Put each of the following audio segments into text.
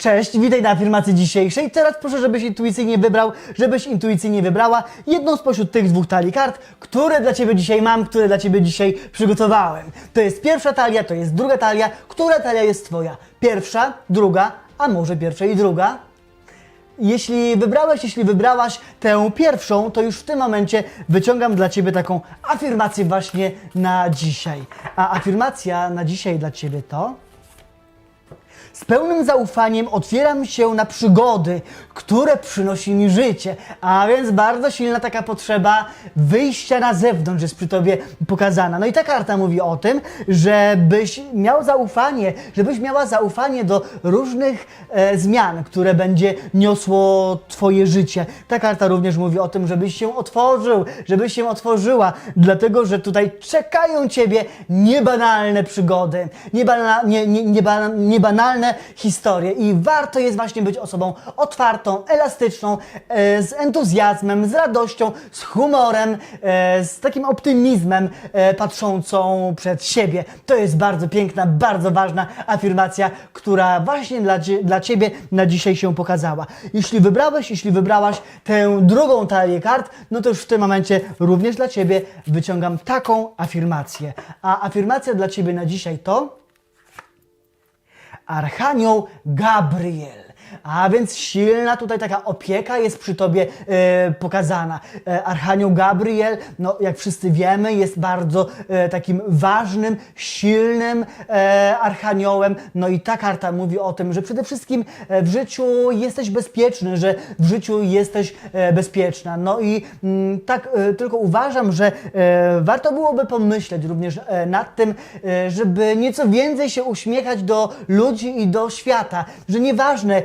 Cześć, witaj na afirmacji dzisiejszej. Teraz proszę, żebyś intuicyjnie wybrał, żebyś intuicyjnie wybrała jedną spośród tych dwóch talii kart, które dla Ciebie dzisiaj mam, które dla Ciebie dzisiaj przygotowałem. To jest pierwsza talia, to jest druga talia. Która talia jest Twoja? Pierwsza, druga, a może pierwsza i druga? Jeśli wybrałeś, jeśli wybrałaś tę pierwszą, to już w tym momencie wyciągam dla Ciebie taką afirmację właśnie na dzisiaj. A afirmacja na dzisiaj dla Ciebie to... Z pełnym zaufaniem otwieram się na przygody, które przynosi mi życie, a więc bardzo silna taka potrzeba wyjścia na zewnątrz jest przy tobie pokazana. No i ta karta mówi o tym, żebyś miał zaufanie, żebyś miała zaufanie do różnych e, zmian, które będzie niosło twoje życie. Ta karta również mówi o tym, żebyś się otworzył, żebyś się otworzyła, dlatego że tutaj czekają ciebie niebanalne przygody, niebana, nie, nie, niebana, niebanalne historie i warto jest właśnie być osobą otwartą, elastyczną, e, z entuzjazmem, z radością, z humorem, e, z takim optymizmem e, patrzącą przed siebie. To jest bardzo piękna, bardzo ważna afirmacja, która właśnie dla, dla Ciebie na dzisiaj się pokazała. Jeśli wybrałeś, jeśli wybrałaś tę drugą talię kart, no to już w tym momencie również dla Ciebie wyciągam taką afirmację. A afirmacja dla Ciebie na dzisiaj to... Archanioł Gabriel. A więc silna tutaj taka opieka jest przy tobie e, pokazana. E, Archanioł Gabriel, no jak wszyscy wiemy, jest bardzo e, takim ważnym, silnym e, archaniołem. No i ta karta mówi o tym, że przede wszystkim e, w życiu jesteś bezpieczny, że w życiu jesteś e, bezpieczna. No i mm, tak e, tylko uważam, że e, warto byłoby pomyśleć również e, nad tym, e, żeby nieco więcej się uśmiechać do ludzi i do świata, że nieważne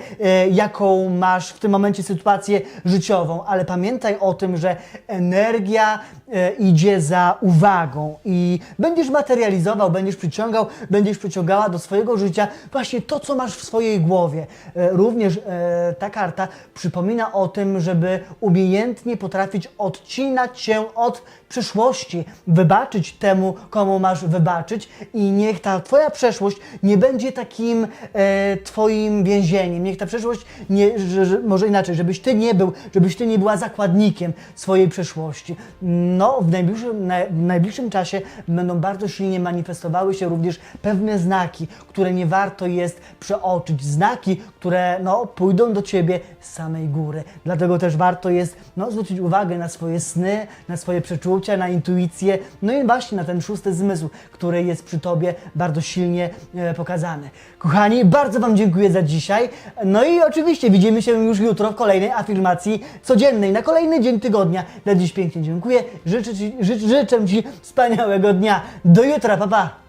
jaką masz w tym momencie sytuację życiową, ale pamiętaj o tym, że energia e, idzie za uwagą i będziesz materializował, będziesz przyciągał, będziesz przyciągała do swojego życia właśnie to, co masz w swojej głowie. E, Również e, ta karta przypomina o tym, żeby umiejętnie potrafić odcinać się od przeszłości, wybaczyć temu, komu masz wybaczyć i niech ta Twoja przeszłość nie będzie takim e, Twoim więzieniem. Niech ta przeszłość, nie, że, że, może inaczej, żebyś Ty nie był, żebyś Ty nie była zakładnikiem swojej przeszłości. No, w najbliższym, na, w najbliższym czasie będą bardzo silnie manifestowały się również pewne znaki, które nie warto jest przeoczyć. Znaki, które no, pójdą do Ciebie z samej góry. Dlatego też warto jest no, zwrócić uwagę na swoje sny, na swoje przeczucia, na intuicję, no i właśnie na ten szósty zmysł, który jest przy Tobie bardzo silnie e, pokazany. Kochani, bardzo Wam dziękuję za dzisiaj. No i oczywiście widzimy się już jutro w kolejnej afirmacji codziennej, na kolejny dzień tygodnia. Dla dziś pięknie dziękuję. Życzę Ci, życzę, ci wspaniałego dnia. Do jutra, pa pa!